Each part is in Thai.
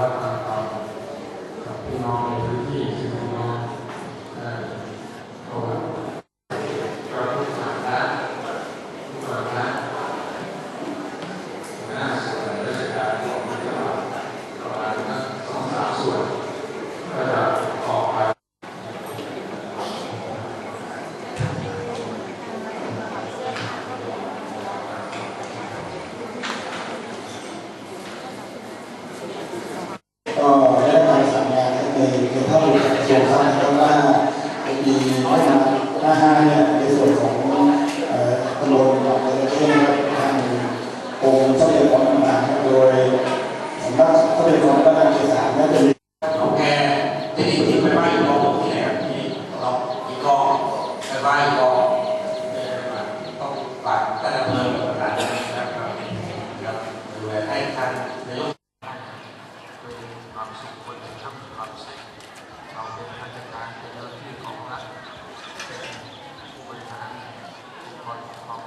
วัฒนธรรมกับพี่น้องในพื้นที่ที่พี่น้องได้เข้ามาก็ทุกฐานะทุกฐานะหน้าส่วนราชการของจังหวัดประมาณสักสองสามส่วน ก็จะออกไป ก็ได้รับการสั่งงานในในภาพรวมกระทรวงการคลังว่ามีไม่นานหน้าห้างเนี่ยในส่วนของเอ่อตำบลหนองเรือเช่นครับทางกรมทรัพยากรต่างๆโดยสำนักทรัพยากรด้านการศึกษาเนี่ยจะมี น้องแกที่นี่ที่ไปบ้านอีกกองที่ไหนครับที่เราอีกกองไปบ้านอีกกองเนี่ยมาต้องฝากท่านอำเภอประธานนะครับครับดูแลให้ท่านนายก เป็นความสุขคนที่ทำความสุขเราเป็นราชการเป็นเจ้าหน้าที่ของรัฐเป็นผู้บริหารองค์กรปกครอง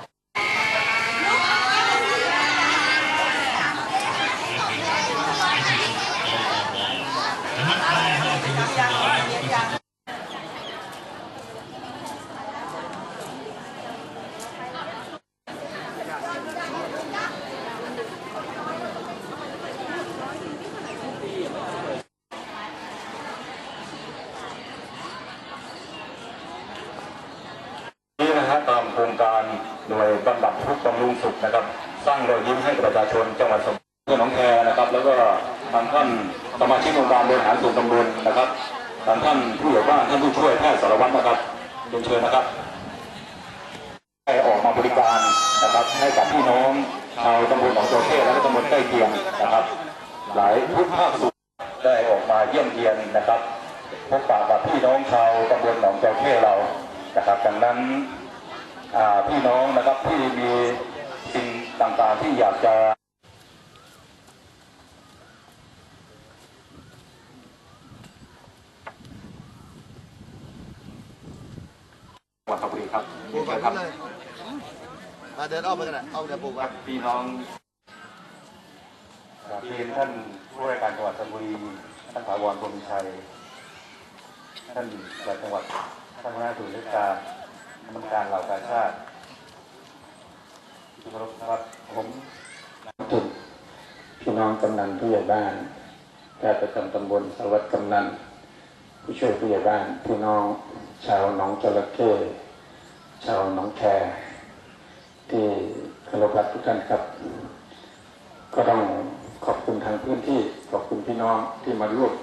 นี้นะฮะตามโครง การหน่วยบำบัดทุกข์บำรุงสุขนะครับ สร้างรอยยิ้มให้ประชาชนจังหวัดสมุทรสาครหนองแคนะครับ แล้วก็ทางท่านสมาชิกองค์การบริหารส่วนตำบลนะครับทางท่านผู้ใหญ่บ้านท่านผู้ช่วยแพทย์สารวัตรนะครับเรียนเชิญนะครับให้ออกมาบริการนะครับให้กับพี่น้องชาวตำบลหนองจระเข้และตำบลใกล้เคียงนะครับ หลายทุกภาคส่วนได้ออกมาเยี่ยมเยียนนะครับพบปะกับพี่น้องชาวตำบลหนองจระเข้เรานะครับ ดังนั้น พี่น้องนะครับที่มีสิ่งต่างๆที่อยากจะจังหวัดสระบุรีครับปลูกแบบนี้เลยมาเดินอ้อมไปกันนะเอาเดี๋ยวปลูกคไว้รับพี่น้องกราบเรียนท่านผู้ว่าราชการจังหวัดสระบุรี ท่านถาวรพรหมชัย ท่านปลัดจังหวัดท่านหัวหน้าส่วนราชการ กรรมการเหล่ากาชาติที่เคารพครับผมจุดพี่น้องกำนันผู้ใหญ่บ้านแพทย์ประจำตำบลสารวัตรกำนัน ผู้ช่วยผู้ใหญ่บ้านพี่น้องชาวหนองจระเข้ชาวหนองแคที่เคารพรักทุกท่านครับ ก็ต้องขอบคุณทางพื้นที่ขอบคุณพี่น้องที่มาร่วม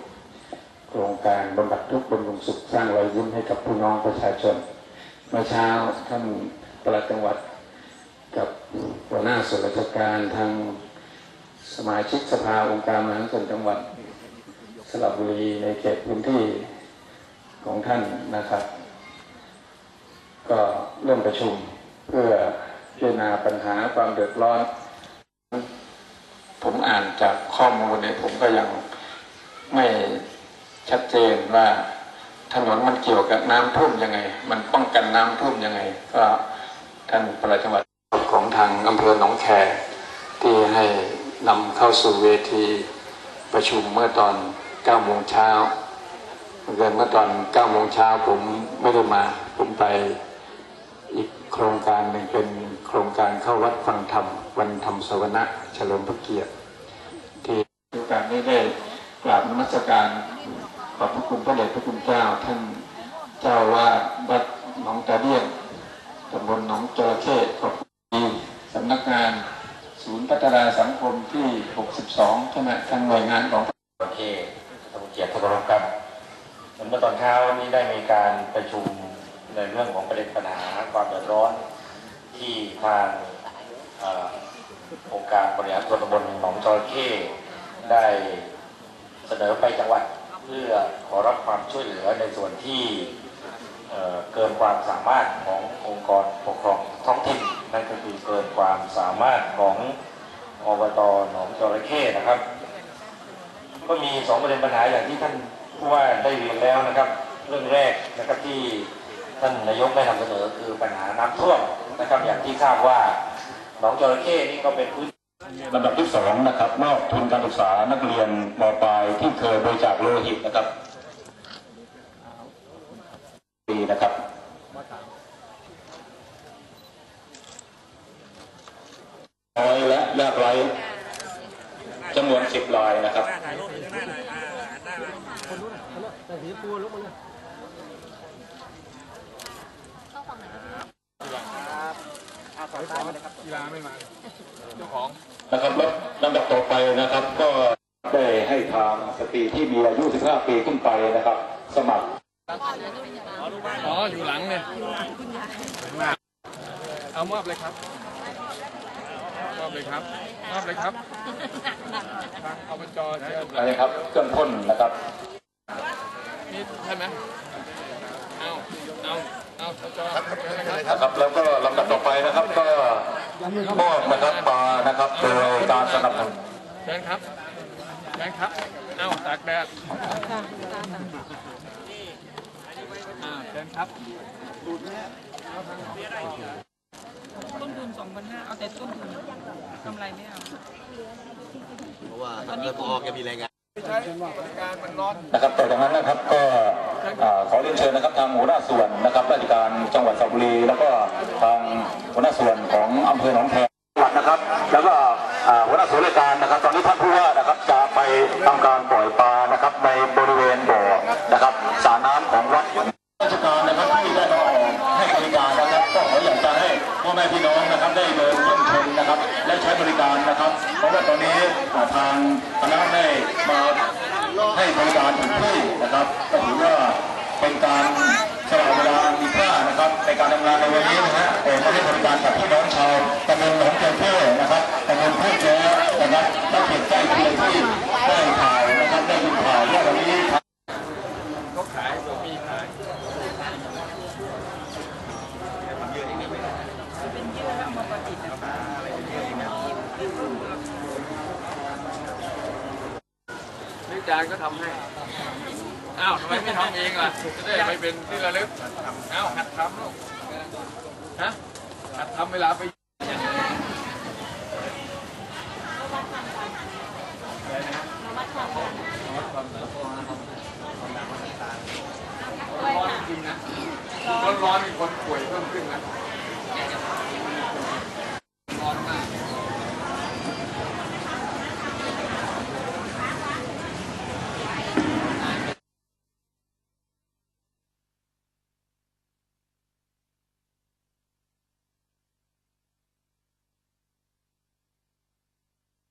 โครงการบำบัดทุกข์บำรุงสุขสร้างรอยยิ้มให้กับพี่น้องประชาชน มื่อเช้าท่านปลัดจังหวัดกับหัวหน้าส่วนราชการทางสมาชิกสภาองค์การบริหาส่วนจังหวัดสระบุรีในเขตพื้นที่ของท่านนะครับ ก็เริ่มประชุมเพื่อพิจารณาปัญหาความเดือดร้อน ผมอ่านจากข้อมูลเนี่ยผมก็ยังไม่ชัดเจนว่า ถนนมันเกี่ยวกับน้ำท่วมยังไง มันป้องกันน้ำท่วมยังไง ก็ท่านปลัดจังหวัดของทางอำเภอหนองแคที่ให้นำเข้าสู่เวทีประชุมเมื่อตอน9โมงเช้าเกินเมื่อตอน9โมงเช้าผมไม่ได้มาผมไปอีกโครงการหนึ่งเป็นโครงการเข้าวัดฟังธรรมวันธรรมสวนะเฉลิมพระเกียรติ ที่โอกาสนี้ได้กราบนมัสการ อบพระคุณพระเดชพระคุณเจ้าท่านเจ้าว่าวัดหนองตาเดียนตำบลหนองจระเข้ขอบคุณสำนักงานศูนย์พัฒนาสังคมที่ 62ใช่ไหมทางหน่วยงานของโอเคท่านผู้เกียรติทุกท่านครับเมื่อตอนเช้านี้ได้มีการประชุมในเรื่องของประเด็นปัญหาความเดือดร้อนที่ทางองค์การบริหารส่วนตำบลหนองจระเข้ได้เสนอไปจังหวัด พื่อขอรับความช่วยเหลือในส่วนที่เเกินความสามารถขององค์กรปกครองท้องถิ่นนั่นก็คือเกินความสามารถของอบตหนองจระเข้นะครับ ก็มีสองประเด็นปัญหาอย่างที่ท่านผู้ว่าได้เรียนแล้วนะครับ เรื่องแรกนะครับที่ท่านนายกได้นำเสนอคือปัญหาน้ำท่วมนะครับ อย่างที่ทราบว่าหนองจระเข้นี่ก็เป็นพื้น ลำดับที่สองนะครับมอบทุนการศึกษานักเรียนมปลายที่เคยบริจาคโลหิตนะครับปีนะครับน้อยและยากไร้จำนวนสิบรายนะครับ นะครับแล้วลำดับต่อไปนะครับ ก็ได้ให้ทางสตรีที่มีอายุ 15 ปีขึ้นไปนะครับ สมัครอ๋ออยู่หลังเนี่ยเอามอบเลยครับมอบเลยครับมอบเลยครับทางอบจเชิญอะไรครับเครื่องพ่นนะครับนี่ใช่ไหมเอาเอาเอาอบจเชิญนะครับนะครับแล้วก็ลำดับต่อไปนะครับก็ มอบนะครับปานะครับโดยการสนับสนุนเชิญครับเชิญครับเอาตากแดดอ่าเชิญครับต้นทุนสองพันห้าเอาแต่ต้นทุนกำไรไม่เอาเพราะว่าท่านผอแกมีรายงานใช้บริการมันร้อนนะครับต่อจากนั้นนะครับก็ขอเรียนเชิญนะครับทางหัวหน้าส่วนนะครับราชการจังหวัดสระบุรีแล้วก็ทาง หัวหน้าส่วนของอำเภอหนองแคจังหวัดนะครับ แล้วก็อ่าหัวหน้าส่วนราชการนะครับ ตอนนี้ท่านผู้ว่านะครับจะไปทำการปล่อยปลานะครับในบริเวณบ่อนะครับสระน้ำของวัดราชการนะครับที่ได้มาออกให้บริการนะครับก็ขออยากจะให้พ่อแม่พี่น้องนะครับได้เดินเยี่ยมชมนะครับและใช้บริการนะครับ เพราะว่าตอนนี้อ่าทางคณะได้มาให้บริการถึงที่นะครับก็ถือว่าเป็นการสละเวลามีค่านะครับในการทำงานในวันนี้นะฮะเออมาให้บริการกับพี่น้องชาวตำบลหนองเจเพ่นะครับตำบลพูดแย้นะครับและเขตใกล้เคียงที่ได้ข่าวนะครับได้ยินข่าวว่าวันนี้ เขาขายตัวมีขาย เป็นเยื่อแล้วเอามาประดิษฐ์นะคะ นี่จานก็ทำให้ อ้าวทำไมไม่ทำเองล่ะ จะได้ไปเป็นที่ระลึกอ้าวหัดทำลูกฮะหัดทำเวลาไปร้อนจริงนะร้อนร้อนๆมีคนป่วยเพิ่มขึ้นนะ